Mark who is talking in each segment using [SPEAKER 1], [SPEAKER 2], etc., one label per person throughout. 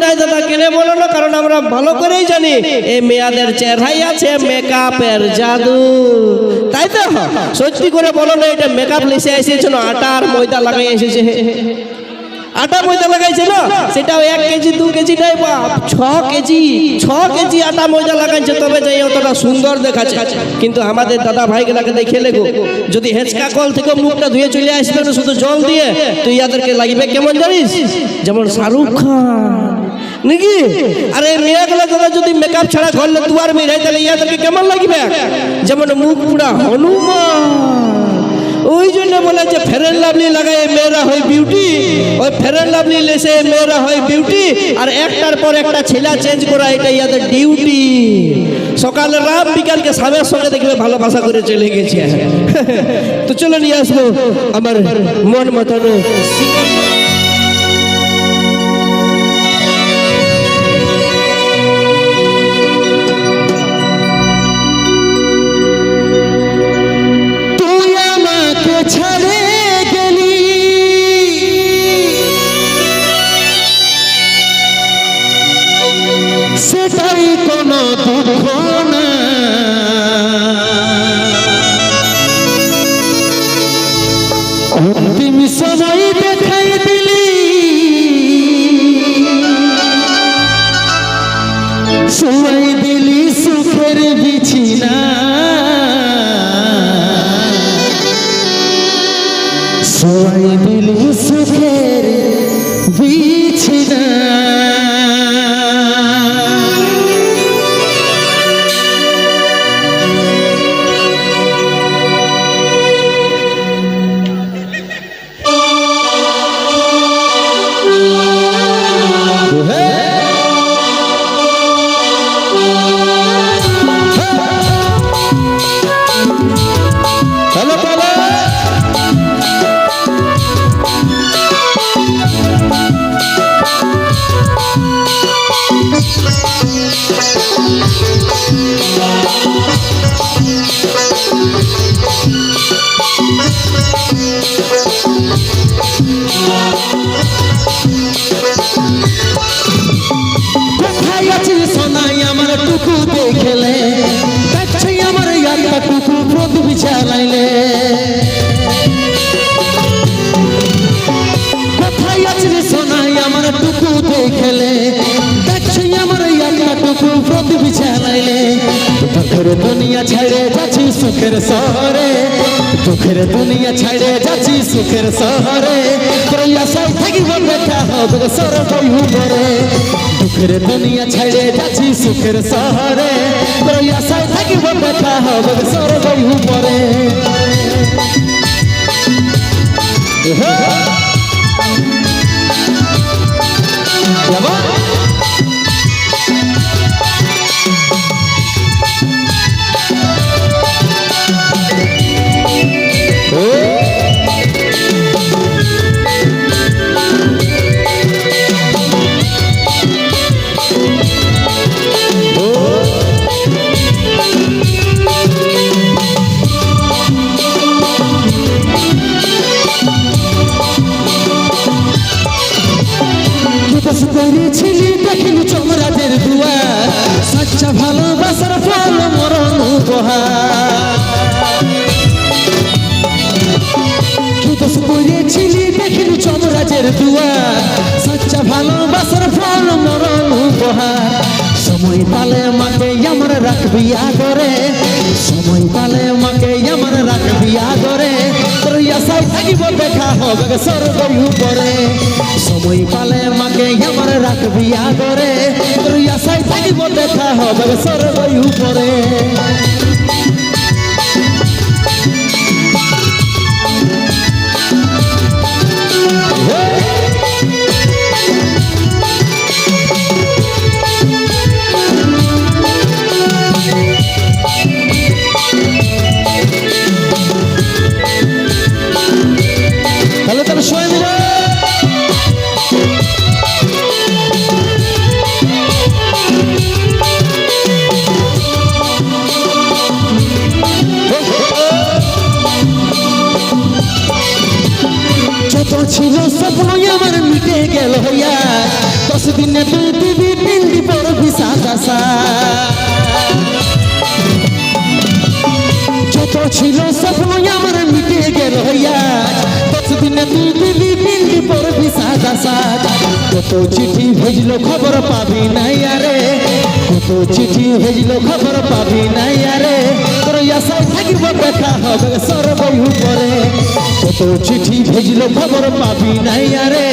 [SPEAKER 1] দাদা, কেনে বলো না, কারণ আমরা ভালো করেই জানি। এই মেয়াদের চেহারাই আছে মেকআপের জাদু। তাই তো? সত্যি করে বলো না, এটা মেকআপ লিসে এসেছিল আটা আর ময়দা লাগাই এসেছে। আটা ময়দা লাগাইছে না? সেটাও এক কেজি, দু কেজি নাই, বাপ। ছ কেজি ছ কেজি আটা ময়দা লাগাইছে, তবে যাই অতটা সুন্দর দেখাচ্ছে। কিন্তু আমাদের দাদা ভাইগুলাকে দেখে লেগো, যদি হেঁচকা কল থেকে মুখটা ধুয়ে চলে আসবে না শুধু জল দিয়ে, তুই ইয়াদেরকে লাগবে কেমন জানিস? যেমন শাহরুখ খান। নাকি? আরে মেয়েগুলো দাদা, যদি মেকআপ ছাড়া ঘরলে দুয়ার বেরাই তাহলে ইয়াদেরকে কেমন লাগবে? যেমন মুখ পুরা হনুমান। ফেরেন লাভলি লাগায় মেয়েরা হয় বিউটি ওই ফেরেন লাভলি লেসে মেয়েরা হয় বিউটি আর একটার পর একটা ছেলা চেঞ্জ করা এটা ইয়াদের ডিউটি সকালে, রাত, বিকালকে সাবের সঙ্গে দেখবে ভালোবাসা করে চলে গেছে। তো চলো নিয়ে আসব আমার মন মতানো
[SPEAKER 2] সেটাই কোনো দুঃখ অন্তিম সময় দেখাই দিলি। সময় দিলি সুখের বিছিনা। সবাই দিলি সুখের বিছিনা প্রদীপ চালাইলে, দুঃখের দুনিয়া ছেড়ে যাচ্ছি সুখের শহরে। দুঃখের দুনিয়া ছেড়ে যাচ্ছি সুখের শহরে। সব থাকিব দেখা হবে সরব হুবরে দুঃখের দুনিয়া ছেড়ে যাচ্ছি সুখের শহরে। সব থাকিব দেখা হবে সরব হুবরে যেমন বিকাশ করেছিলি দেখিলি চমরাজের দুয়ার সচ্চা ভালোবাসার ফল মরণ উপহার। বিকাশ করেছিলি দেখিলি চমরাজের দুয়ার সচ্চা ভালোবাসার ফল মরণ উপহার। সময় পালে মাকে আমার রাখবি আগরে সময় পালে মাকে আমার রাখবি আগরে তোর আশায় থাকিব, দেখা হবে সর্বই সর্বই উপরে ছিল স্বপ্ন আমার মিটে গেল হইয়া। দশ দিনে তুই দিবি পিন্ডি যত ছিল স্বপ্ন আমার মিটে গেল দশ দিনে তুই দিবি পিন্ডি সাদ কত চিঠি ভেজলো খবর পাবি নাই আরে। কত চিঠি ভেজলো খবর পাবি নাই আরে। তোর থাকিব দেখা হবে সরবই উপরে। কত চিঠি ভেজলো, খবর পাবি নাই আরে।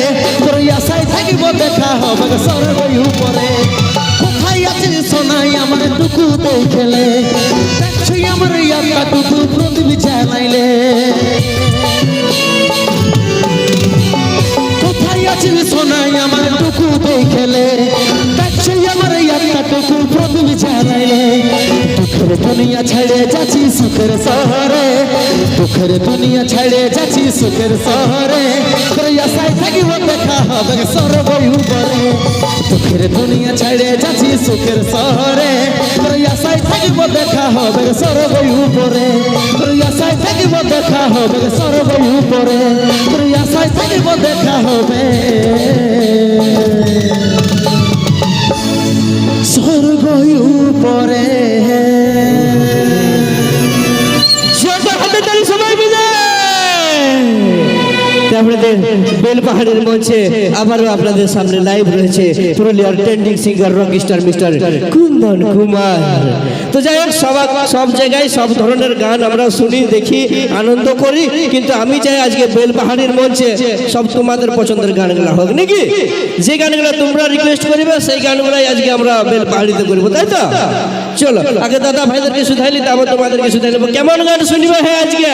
[SPEAKER 2] তোর আশায় থাকিব দেখা হবে সরবই উপরে। কোথায় আছে সোনাই আমার টুকু দেখলে দেখছি আমার ইয়াকা টুকু প্রদীপ জ্বালাইলে। কোথায় আছে সোনাই আমার টুকু দেখলে দেখছি আমার ইয়াকা টুকু প্রদীপ দুঃখের দুনিয়া ছেড়ে যাচ্ছি সুখের শহরে দুঃখের দুনিয়া ছেড়ে যাচ্ছি সুখের শহরে আশায় থাকিব দেখা হবে সরবই উপরে দুঃখের দুনিয়া ছেড়ে যাচ্ছি সুখের শহরে আশায় থাকিব দেখা হবে সরবই উপরে আশায় থাকিব দেখা হবে সরবই উপরে আশায় থাকিব দেখা হবে
[SPEAKER 1] পাহাড়ের মঞ্চে আবারও আপনাদের সামনে লাইভ রয়েছে পুরুলিয়ার trending singer rock star mister Kundan Kumar. তো যাই হোক সব সব জায়গায় সব ধরনের গান আমরা শুনি, দেখি, আনন্দ করি। কিন্তু আমি চাই আজকে বেল পাহাড়ের মঞ্চে সব তোমাদের পছন্দের গানগুলো হোক। নাকি? যে গানগুলো তোমরা রিকোয়েস্ট করিবে, সেই গানগুলাই আজকে আমরা বেল পাহাড়িতে করব, তাই তো? চলো, আগে দাদা ভাইদেরকে শুধাইলি তারপর তোমাদেরকে শুধাই কেমন গান শুনবে হ্যাঁ আজকে?